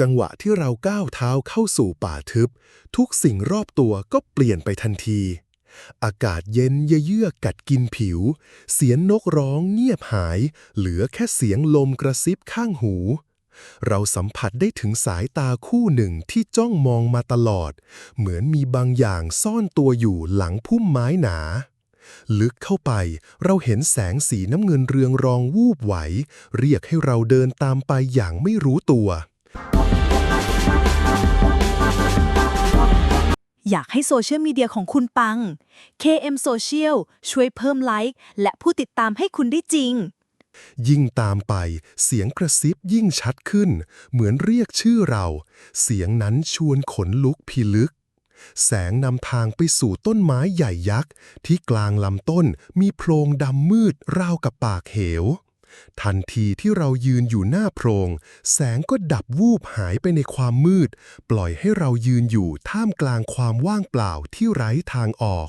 จังหวะที่เราก้าวเท้าเข้าสู่ป่าทึบ ทุกสิ่งรอบตัวก็เปลี่ยนไปทันที อากาศเย็นเยือกกัดกินผิว เสียงนกร้องเงียบหาย เหลือแค่เสียงลมกระซิบข้างหู เราสัมผัสได้ถึงสายตาคู่หนึ่งที่จ้องมองมาตลอด เหมือนมีบางอย่างซ่อนตัวอยู่หลังพุ่มไม้หนาลึกเข้าไปเราเห็นแสงสีน้ำเงินเรืองรองวูบไหว เรียกให้เราเดินตามไปอย่างไม่รู้ตัว อยากให้โซเชียลมีเดียของคุณปัง KM Social ช่วยเพิ่มไลค์และผู้ติดตามให้คุณได้จริง ยิ่งตามไปเสียงกระซิบยิ่งชัดขึ้น เหมือนเรียกชื่อเรา เสียงนั้นชวนขนลุกพิลึก แสงนำทางไปสู่ต้นไม้ใหญ่ยักษ์ ที่กลางลำต้นมีโพรงดำมืดราวกับปากเหว ทันทีที่เรายืนอยู่หน้าโพรง แสงก็ดับวูบหายไปในความมืด ปล่อยให้เรายืนอยู่ท่ามกลางความว่างเปล่าที่ไร้ทางออก